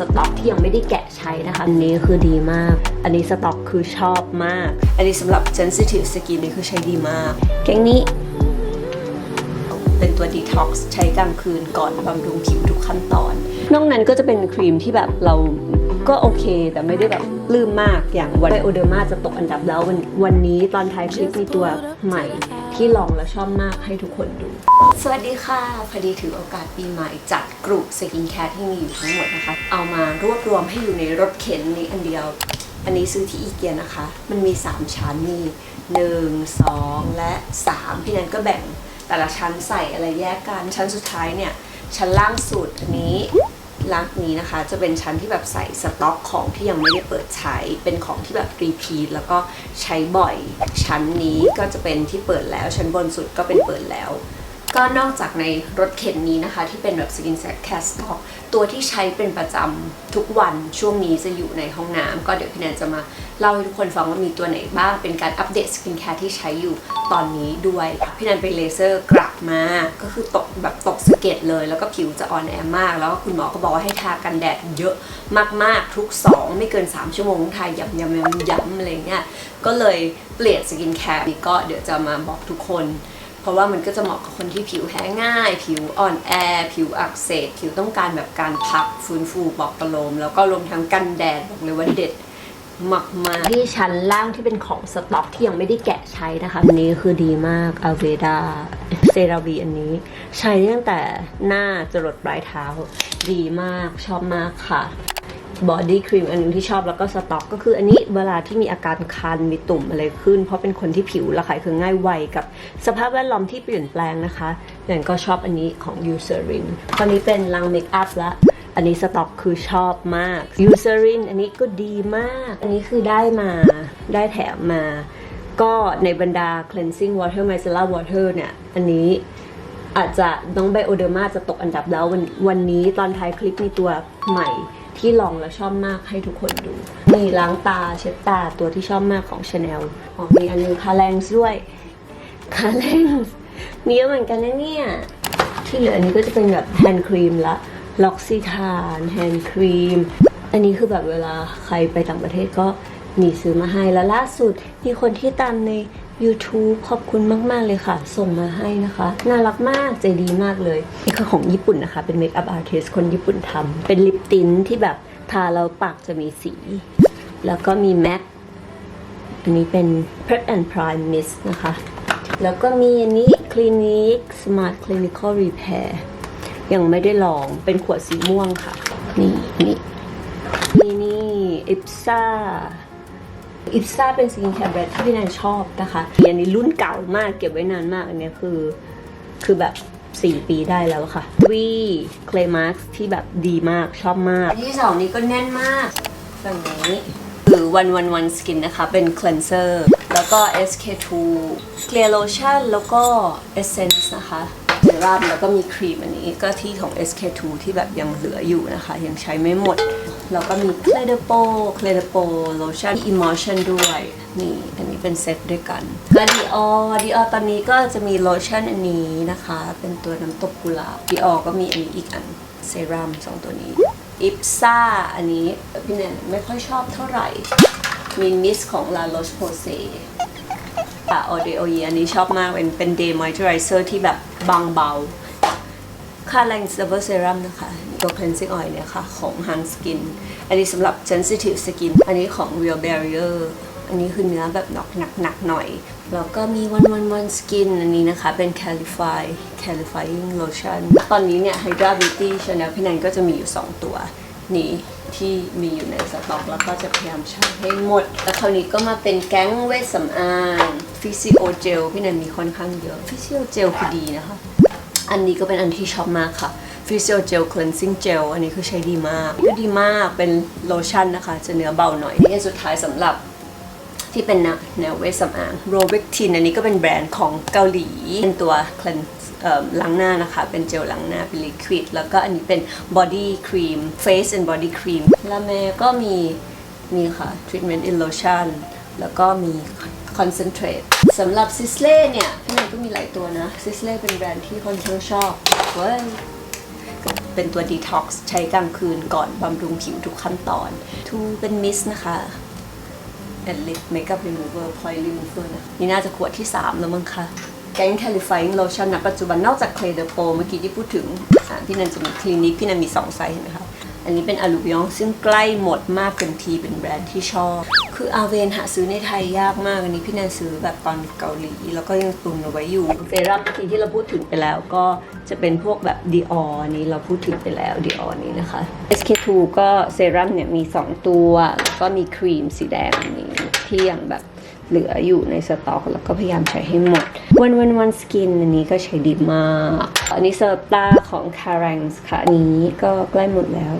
สต็อกที่ยังไม่ได้แกะใช้นะคะ อันนี้คือดีมาก อันนี้สต็อกคือชอบมาก อันนี้สำหรับ sensitive skin นี่คือใช้ดีมาก แกงนี้ เป็นตัว detox ใช้กลางคืนก่อนบำรุงผิวทุกขั้นตอน นอกนั้นก็จะเป็นครีมที่แบบเราก็โอเค แต่ไม่ได้แบบลืมมากอย่างวันโอเดอร์มาจะตกอันดับแล้ววันวันนี้ตอนท้ายคลิปมีตัวใหม่ ที่ลองแล้วชอบมากให้ทุกคนดู สวัสดีค่ะ พอดีถือโอกาสปีใหม่จัดกลุ่มสกินแคร์ที่มีอยู่ทั้งหมดนะคะ เอามารวบรวมให้อยู่ในรถเข็นนี้อันเดียว อันนี้ซื้อที่อีเกียนะคะ มันมี 3 ชั้นมี1 2 และ 3 พี่นันก็แบ่งแต่ละชั้นใส่อะไรแยกกันชั้นสุดท้ายเนี่ยชั้นล่างสุดอันนี้ ลักนี้นะคะ จะเป็นชั้นที่แบบใส่สต็อกของที่ยังไม่ได้เปิดใช้ เป็นของที่แบบรีพีทแล้วก็ใช้บ่อย ชั้นนี้ก็จะเป็นที่เปิดแล้วชั้นบนสุดก็เป็นเปิดแล้ว ก็นอกจากในรถเข็นนี้นะคะ ที่เป็นแบบสกินแซคแคสต็อกตัวที่ใช้เป็นประจำทุกวันช่วงนี้จะอยู่ในห้องน้ำก็เดี๋ยวพี่แนนจะมาเล่าให้ทุกคนฟังว่ามีตัวไหนบ้าง เป็นการอัปเดตสกินแคร์ที่ใช้อยู่ตอนนี้ด้วย พี่แนนไปเลเซอร์กลับมา ก็คือตกแบบตกสะเก็ดเลย แล้วก็ผิวจะอ่อนแอมาก แล้วคุณหมอก็บอกว่าให้ทากันแดดเยอะมากๆทุก 2 ไม่เกิน 3 ชั่วโมงทาย้ำย้ำย้ำย้ำอะไรเงี้ยก็เลยเปลี่ยนสกินแคร์นี้ก็เดี๋ยวจะมาบอกทุกคน เพราะว่ามันก็จะเหมาะกับคนที่ผิวแห้งง่าย ผิวอ่อนแอ ผิวอักเสบผิวต้องการแบบการพักฟื้นฟูปลอบประโลม แล้วก็รวมทั้งกันแดดบอกเลยว่าเด็ดมากมาที่ชั้นล่างที่เป็นของสต็อกที่ยังไม่ได้แกะใช้นะคะอันนี้คือดีมากอ v เวดาเซราวีอันนี้ ใช้ตั้งแต่หน้าจรดปลายเท้า ดีมากชอบมากค่ะ บอดี้ครีมอันหนึงที่ชอบแล้วก็สต็อก ก็คืออันนี้เวลาที่มีอาการคันมีตุ่มอะไรขึ้น เพราะเป็นคนที่ผิวระคายเคืองง่ายไวกับสภาพแวดล้อมที่เปลี่ยนแปลงนะคะอย่างก็ชอบอันนี้ของ Eucerin ตอนนี้เป็นลังเมคอัพละอันนี้สต็อกคือชอบมาก Eucerin อันนี้ก็ดีมาก อันนี้คือได้มาได้แถมมา ก็ในบรรดา cleansing water micellar water เนี่ยอันนี้อาจจะน้องไบโอเดอร์มาจะตกอันดับแล้ววันวันนี้ตอนท้ายคลิปมีตัวใหม่ ที่ลองแล้วชอบมากให้ทุกคนดู มีล้างตาเช็ดตาตัวที่ชอบมากของ Chanel อ๋อมีอันนึงคาแรงด้วยคาแรงมีเยอะเหมือนกันนะเนี่ย ที่เหลืออันนี้ก็จะเป็นแบบแฮนด์ครีมละล็อกซิทานแฮนด์ครีม อันนี้คือแบบเวลาใครไปต่างประเทศก็มีซื้อมาให้แล้วล่าสุดมีคนที่ตามใน YouTube ขอบคุณมาก ๆ เลยค่ะ ส่งมาให้นะคะ น่ารักมากใจดีมากเลย นี่คือของญี่ปุ่นนะคะ เป็นเมคอัพอาร์ติสคนญี่ปุ่นทำเป็นลิปติ้นที่แบบทาแล้วปากจะมีสี แล้วก็มีแม็กอันนี้เป็น Prep and Prime Mist นะคะ แล้วก็มีอันนี้ Clinique Smart Clinical Repair ยังไม่ได้ลองเป็นขวดสีม่วงค่ะ นี่นี่นี่นี่อิปซ่า อิปซ่าเป็นสกินแคร์แบรนด์ที่พี่แนนชอบนะคะอันนี้รุ่นเก่ามากเก็บไว้นานมาก อันนี้คือ คือแบบ 4 ปีได้แล้วค่ะวีเคลมาร์ที่แบบดีมากชอบมาก ที่สองนี้ก็แน่นมากฝั่งนี้คือ1 1 1 Skin นะคะ เป็น cleanser แล้วก็ SK2 Clear Lotion แล้วก็ Essence นะคะเซรั่มแล้วก็มีครีมอันนี้ก็ที่ของ SK2 ที่แบบยังเหลืออยู่นะคะ ยังใช้ไม่หมด แล้วก็มี c l e d e p o c l e d e p o Lotion Emotion ด้วย นี่ อันนี้เป็นเซตด้วยกันก็ดีออดีออตอนนี้ก็จะมีโลชั่นอันนี้นะคะ เป็นตัวน้ำตกกุหลาบดีออก็มีอันนี้อีกอัน เซรั่มสองตัวนี้อิปซ่าอันนี้พี่แนนไม่ค่อยชอบเท่าไหร่ มีมิสของ La Roche Posay ค่ะออเดโอเยอันนี้ชอบมาก เป็นเป็น day moisturizer ที่แบบบางเบา ค่าแรง silver serum นะคะ ตัว cleansing oil เนี่ยค่ะ ของ Han Skin อันนี้สำหรับ sensitive skin อันนี้ของ Real Barrier อันนี้คือเนื้อแบบหนักหนักหนักหน่อย แล้วก็มี one one one skin อันนี้นะคะ เป็น calify califying lotion ตอนนี้เนี่ย Hydra Beauty Chanel พี่แนนก็จะมีอยู่ 2 ตัวนี่ที่มีอยู่ในสต็อกแล้วก็จะพยายามใช้ให้หมด แล้วคราวนี้ก็มาเป็นแก๊งเวชสำอางฟิซิโอเจลพี่แนนมีค่อนข้างเยอะฟิซิโอเจลคือดีนะคะ อันนี้ก็เป็นอันที่ชอบมากค่ะ Physio Gel Cleansing Gel อันนี้คือใช้ดีมากก็ดีมากเป็นโลชั่นนะคะ จะเนื้อเบาหน่อยนี่สุดท้ายสำหรับที่เป็นแนวเวชสำอาง r o v e c t i n อันนี้ก็เป็นแบรนด์ของเกาหลี เป็นตัว cleanse เอ่อล้างหน้านะคะ เป็นเจลล้างหน้า เป็นลิควิด แล้วก็อันนี้เป็น body cream face and body cream ลาเมก็มี มีค่ะ treatment in lotion แล้วก็มี concentrate สำหรับซิสเล่เนี่ยพี่เนก็มีหลายตัวนะซิสเล่เป็นแบรนด์ที่คนข้างชอบเว้ยเป็นตัว Detox ใช้กลางคืนก่อนบำรุงผิวทุกขั้นตอน ทูเป็นมิสนะคะ and lip makeup remover ploy remover นะนี่น่าจะขวดที่ 3 แล้วมั้งคะแก๊ง Clarifying Lotion นะปัจจุบันนอกจาก Clay de Pro เมื่อกี้ที่พูดถึงพี่นันจะมีคลินิกพี่นันมี 2 ไซส์เห็นไหมคะ อันนี้เป็น a l u v i o n ซึ่งใกล้หมดมากเต็มทีเป็นแบรนด์ที่ชอบ คืออาเวนหาซื้อในไทยยากมาก อันนี้พี่แนนซื้อแบบตอนเกาหลี แล้วก็ยังตุนเอาไว้อยู่เซรั่มทีที่เราพูดถึงไปแล้วก็จะเป็นพวกแบบ Dior นี้เราพูดถึงไปแล้ว Dior นี้นะคะ SK2 ก็เซรั่มเนี่ยมี 2 ตัวแล้วก็มีครีมสีแดงนนี้ที่ยังแบบ เหลืออยู่ในสต็อก แล้วก็พยายามใช้ให้หมด วันวันวันสกินอันนี้ก็ใช้ดีมาก อันนี้เซอร์ตาของ c a r a n s ค่ะอันนี้ก็ใกล้หมดแล้ว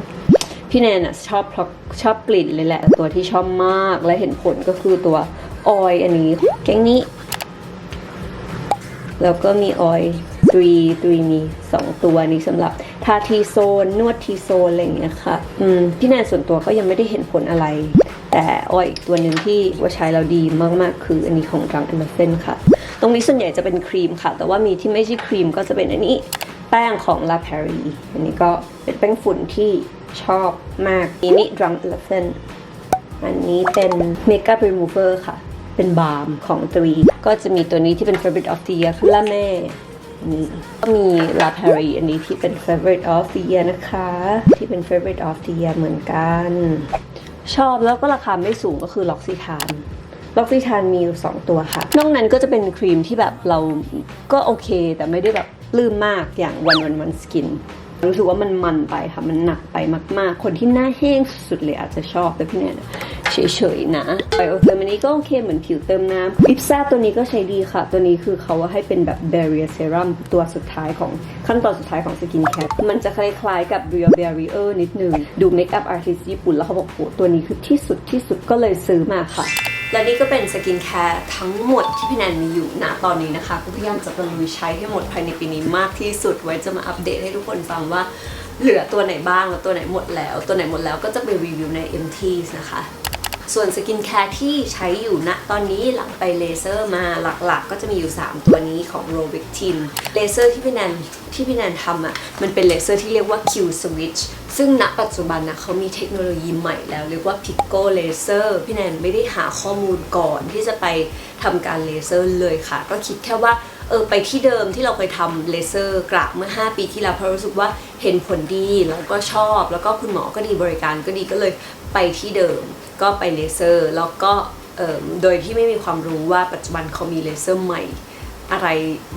พี่แนนอะชอบเพราะชอบกลิ่นเลยแหละ ตัวที่ชอบมากและเห็นผลก็คือตัวออยอันนี้ แก๊งนี้ แล้วก็มีออยตรีตรีมี 2 ตัวนี้สำหรับทาทีโซน นวดทีโซน อะไรอย่างเงี้ยค่ะ อืม พี่แนนส่วนตัวก็ยังไม่ได้เห็นผลอะไร แต่ออยอีกตัวหนึ่งที่ว่าใช้เราดีมากๆ คืออันนี้ของรังเอมเซนค่ะ ตรงนี้ส่วนใหญ่จะเป็นครีมค่ะ แต่ว่ามีที่ไม่ใช่ครีมก็จะเป็นอันนี้แป้งของ La p e r i อันนี้ก็เป็นแป้งฝุ่นที่ชอบมากอันนี้รังเอมเซนอันนี้เป็น Makeup Remover ค่ะ เป็นบาล์มของตรีก็จะมีตัวนี้ที่เป็น Favorite of the Year คือละแม่นี่ก็มี La p e r i อันนี้ที่เป็น Favorite of the Year นะคะ ที่เป็น Favorite of the Year เหมือนกัน ชอบแล้วก็ราคาไม่สูงก็คือล็อกซิทานล็อกซิทานมีอยู่2ตัวค่ะ นอกนั้นก็จะเป็นครีมที่แบบเราก็โอเค แต่ไม่ได้แบบลืมมากอย่างวันวันวันสกินรู้สึกว่ามันมันไปค่ะ มันหนักไปมาก ๆ คนที่หน้าแห้งสุดเลยอาจจะชอบแต่พี่แนนอะ เฉยๆนะไบโอเทอร์มันนี้ก็โอเคเหมือนผิวเติมน้ำอิปซ่าตัวนี้ก็ใช้ดีค่ะ ตัวนี้คือเขาให้เป็นแบบ barrier serum ตัวสุดท้ายของขั้นตอนสุดท้ายของสกินแคร์มันจะคล้ายๆกับ real barrier นิดนึง ดูเมคอัพอาร์ติสญี่ปุ่นแล้วเขาบอกโหตัวนี้คือที่สุดที่สุดก็เลยซื้อมาค่ะและนี่ก็เป็นสกินแคร์ทั้งหมดที่พี่แนนมีอยู่ณตอนนี้นะคะก็พยายามจะตะลุยใช้ให้หมดภายในปีนี้มากที่สุดไว้จะมาอัปเดตให้ทุกคนฟังว่าเหลือตัวไหนบ้างแล้วตัวไหนหมดแล้ว ตัวไหนหมดแล้วก็จะไปรีวิวใน MT นะคะ ส่วนสกินแคร์ที่ใช้อยู่ณตอนนี้หลังไปเลเซอร์มาหลักๆ ก็จะมีอยู่ 3 ตัวนี้ของ r o v i c t i n เลเซอร์ที่พี่แนนที่พี่แนนทำอะมันเป็นเลเซอร์ที่เรียกว่า Q Switch ซึ่งณปัจจุบันนะเขามีเทคโนโลยีใหม่แล้ว เรียกว่า Pico Laser พี่แนนไม่ได้หาข้อมูลก่อนที่จะไปทำการเลเซอร์เลยค่ะ ก็คิดแค่ว่าเออไปที่เดิมที่เราเคยทำเลเซอร์กระเมื่อ 5 ปีที่แล้วเพราะรู้สึกว่าเห็นผลดีแล้วก็ชอบ แล้วก็คุณหมอก็ดีบริการก็ดีก็เลยไปที่เดิม ก็ไปเลเซอร์แล้วก็โดยที่ไม่มีความรู้ว่าปัจจุบันเขามีเลเซอร์ใหม่อะไร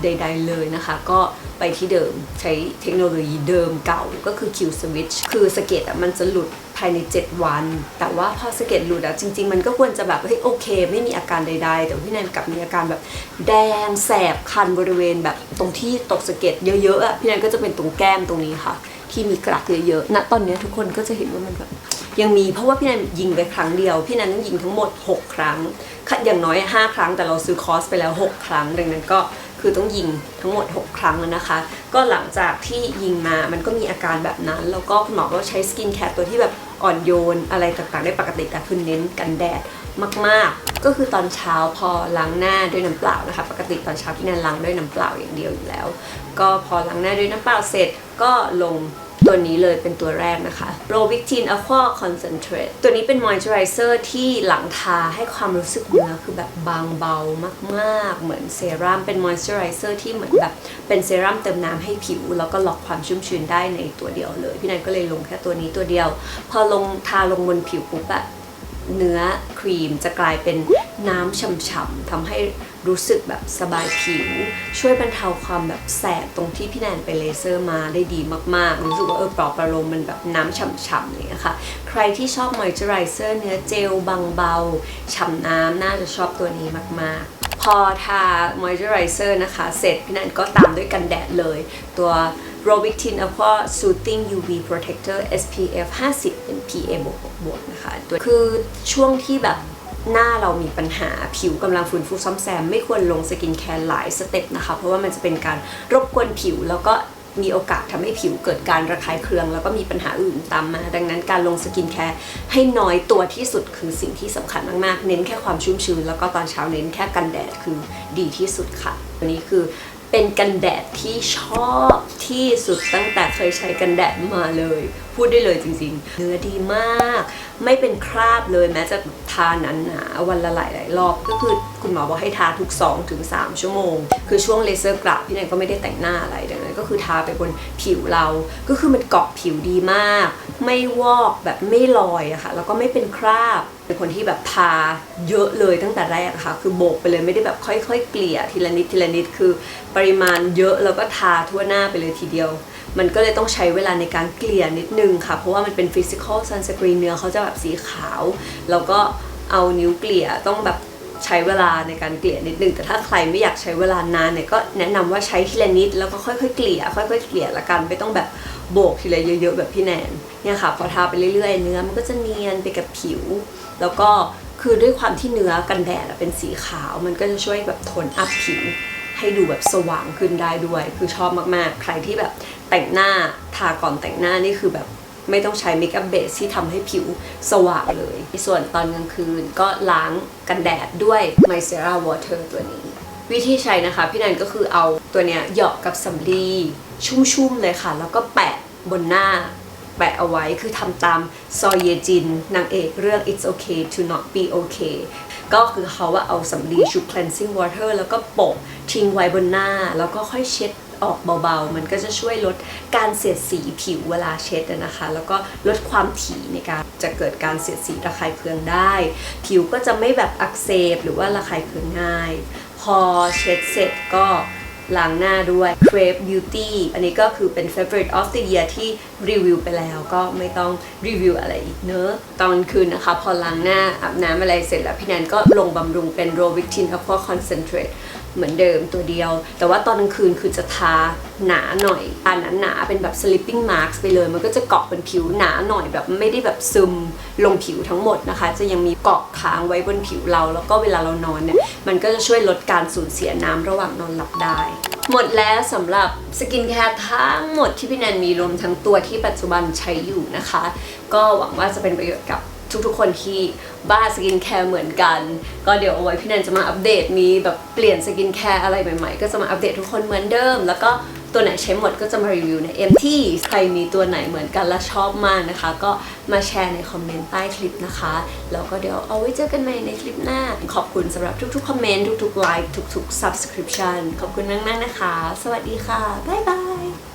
ใด ๆ เลยนะคะ ก็ไปที่เดิมใช้เทคโนโลยีเดิมเก่าก็คือ Q Switch คือสเก็ดอะมันจะหลุดภายใน 7 วัน แต่ว่าพอสเก็ดหลุดอะจริง ๆ มันก็ควรจะแบบเฮ้ยโอเค ไม่มีอาการใด ๆ แต่พี่แนนกลับมีอาการแบบแดงแสบคันบริเวณแบบตรงที่ตกสเก็ดเยอะๆอะพี่แนนก็จะเป็นตรงแก้มตรงนี้ค่ะ ที่มีกระเยอะๆณตอนนี้ทุกคนก็จะเห็นว่ามันแบบ ยังมีเพราะว่าพี่แนนยิงไปครั้งเดียว พี่แนนต้องยิงทั้งหมด 6 ครั้งอย่างน้อย 5 ครั้งแต่เราซื้อคอร์สไปแล้ว 6 ครั้ง ดังนั้นก็คือต้องยิงทั้งหมด 6 ครั้งแล้วนะคะ ก็หลังจากที่ยิงมามันก็มีอาการแบบนั้น แล้วก็คุณหมอก็ใช้สกินแคร์ตัวที่แบบอ่อนโยนอะไรต่างๆ ได้ปกติแต่คือเน้นกันแดดมากๆ ก็คือตอนเช้าพอล้างหน้าด้วยน้ำเปล่านะคะ ปกติตอนเช้าพี่แนนล้างด้วยน้ำเปล่าอย่างเดียวอยู่แล้ว ก็พอล้างหน้าด้วยน้ำเปล่าเสร็จก็ลง ตัวนี้เลยเป็นตัวแรกนะคะ r o v i c t i n Aqua Concentrate ตัวนี้เป็น moisturizer ที่หลังทาให้ความรู้สึกเนื้อคือแบบบางเบามากๆ เหมือนเซรั่มเป็น moisturizer ที่เหมือนแบบเป็นเซรั่มเติมน้ำให้ผิว แล้วก็ล็อกความชุ่มชื้นได้ในตัวเดียวเลย พี่นันก็เลยลงแค่ตัวนี้ตัวเดียว พอลงทาลงบนผิวปุ๊บอะเนื้อครีมจะกลายเป็นน้ำฉ่ำๆทำให้ รู้สึกแบบสบายผิว ช่วยบรรเทาความแบบแสบตรงที่พี่แนนไปเลเซอร์มาได้ดีมากๆ รู้สึกว่าเออปลอบประโลมมันแบบน้ำฉ่ำๆอย่างเงี้ยค่ะใครที่ชอบมอยเจอไรเซอร์เนื้อเจลบางเบาฉ่ำน้ำน่าจะชอบตัวนี้มากๆพอทามอยเจอไรเซอร์นะคะ เสร็จพี่แนนก็ตามด้วยกันแดดเลย ตัว r o v i c t i n Aqua Soothing UV Protector SPF 50 เป็น PA บวกบวกนะคะ ตัวคือช่วงที่แบบ หน้าเรามีปัญหาผิวกำลังฟื้นฟูซ่อมแซม ไม่ควรลงสกินแคร์หลายสเต็ปนะคะ เพราะว่ามันจะเป็นการรบกวนผิวแล้วก็มีโอกาสทำให้ผิวเกิดการระคายเคือง แล้วก็มีปัญหาอื่นตามมา ดังนั้นการลงสกินแคร์ให้น้อยตัวที่สุดคือสิ่งที่สำคัญมากๆ เน้นแค่ความชุ่มชื้น แล้วก็ตอนเช้าเน้นแค่กันแดดคือดีที่สุดค่ะอันนี้คือ เป็นกันแดดที่ชอบที่สุดตั้งแต่เคยใช้กันแดดมาเลย พูดได้เลยจริงๆ เนื้อดีมาก ไม่เป็นคราบเลยแม้จะทาหนาๆวันละหลายๆรอบก็คือคุณหมอบอกให้ทาทุก 2-3ถึงชั่วโมง คือช่วงเลเซอร์กราดพี่แนนก็ไม่ได้แต่งหน้าอะไรดังนั้นก็คือทาไปบนผิวเรา ก็คือมันเกาะผิวดีมาก ไม่วอกแบบไม่ลอยอะค่ะแล้วก็ไม่เป็นคราบ เป็นคนที่แบบทาเยอะเลยตั้งแต่แรกค่ะ คือโบกไปเลยไม่ได้แบบค่อยๆ เกลี่ยทีละนิดทีละนิดคือปริมาณเยอะแล้วก็ทาทั่วหน้าไปเลยทีเดียว มันก็เลยต้องใช้เวลาในการเกลี่ยนิดนึงค่ะ เพราะว่ามันเป็นฟิสิกอลซันสกรีนเนื้อเขาจะแบบสีขาว แล้วก็เอานิ้วเกลี่ยต้องแบบใช้เวลาในการเกลี่ยนิดนึง แต่ถ้าใครไม่อยากใช้เวลานานเนี่ยก็แนะนำว่าใช้ทีละนิดแล้วก็ค่อยๆเกลี่ยค่อยๆเกลี่ยละกันไม่ต้องแบบโบกทีละเยอะๆแบบพี่แนนเนี่ยค่ะพอทาไปเรื่อยๆ เนื้อมันก็จะเนียนไปกับผิว แล้วก็คือด้วยความที่เนื้อกันแดดเป็นสีขาว มันก็จะช่วยแบบโทนอัพผิวให้ดูแบบสว่างขึ้นได้ด้วย คือชอบมากๆ ใครที่แบบแต่งหน้าทาก่อนแต่งหน้านี่คือแบบไม่ต้องใช้เมคอัพเบสที่ทำให้ผิวสว่างเลย ส่วนตอนกลางคืนก็ล้างกันแดดด้วย m y c e r a Water ตัวนี้ วิธีใช้นะคะ พี่นันก็คือเอาตัวเนี้ยหยาะกับสำลีชุ่มๆเลยค่ะ แล้วก็แปะบนหน้า แปะเอาไว้คือทำตามซอยเยจินนางเอกเรื่อง It's Okay to Not Be Okay ก็คือเขาว่าเอาสำลีชุบ cleansing water แล้วก็โปะทิ้งไว้บนหน้า แล้วก็ค่อยเช็ดออกเบาๆ มันก็จะช่วยลดการเสียดสีผิวเวลาเช็ดนะคะ แล้วก็ลดความถี่ในการจะเกิดการเสียดสีระคายเคืองได้ ผิวก็จะไม่แบบอักเสบหรือว่าระคายเคืองง่าย พอเช็ดเสร็จก็ ล้างหน้าด้วย Crave Beauty อันนี้ก็คือเป็น favorite of the year ที่รีวิวไปแล้วก็ไม่ต้องรีวิวอะไรอีกเนอะตอนคืนนะคะ พอล้างหน้าอาบน้ำอะไรเสร็จแล้วพี่แนนก็ลงบำรุงเป็น r o v i c t i n Aqua Concentrate เหมือนเดิมตัวเดียว แต่ว่าตอนกลางคืนคือจะทา หนาหน่อยทาหนาหนาเป็นแบบ sleeping mask ไปเลย มันก็จะเกาะเป็นผิวหนาหน่อยแบบไม่ได้แบบซึมลงผิวทั้งหมดนะคะ จะยังมีเกาะค้างไว้บนผิวเรา แล้วก็เวลาเรานอนเนี่ย มันก็จะช่วยลดการสูญเสียน้ำระหว่างนอนหลับได้ หมดแล้วสำหรับสกินแคร์ทั้งหมดที่พี่แนนมีรวมทั้งตัวที่ปัจจุบันใช้อยู่นะคะ ก็หวังว่าจะเป็นประโยชน์กับทุกๆ คนที่บ้าสกินแคร์เหมือนกัน ก็เดี๋ยวเอาไว้พี่แนนจะมาอัปเดตมีแบบเปลี่ยนสกินแคร์อะไรใหม่ๆ ก็จะมาอัปเดตทุกคนเหมือนเดิม แล้วก็ ตัวไหนใช้หมดก็จะมารีวิวใน MT ใครมีตัวไหนเหมือนกันและชอบมากนะคะ ก็มาแชร์ในคอมเมนต์ใต้คลิปนะคะ แล้วก็เดี๋ยวเอาไว้เจอกันใหม่ในคลิปหน้า ขอบคุณสำหรับทุกๆคอมเมนต์ทุกๆไลค์ทุกๆ subscription ขอบคุณมากๆนะคะ สวัสดีค่ะ บ๊ายบาย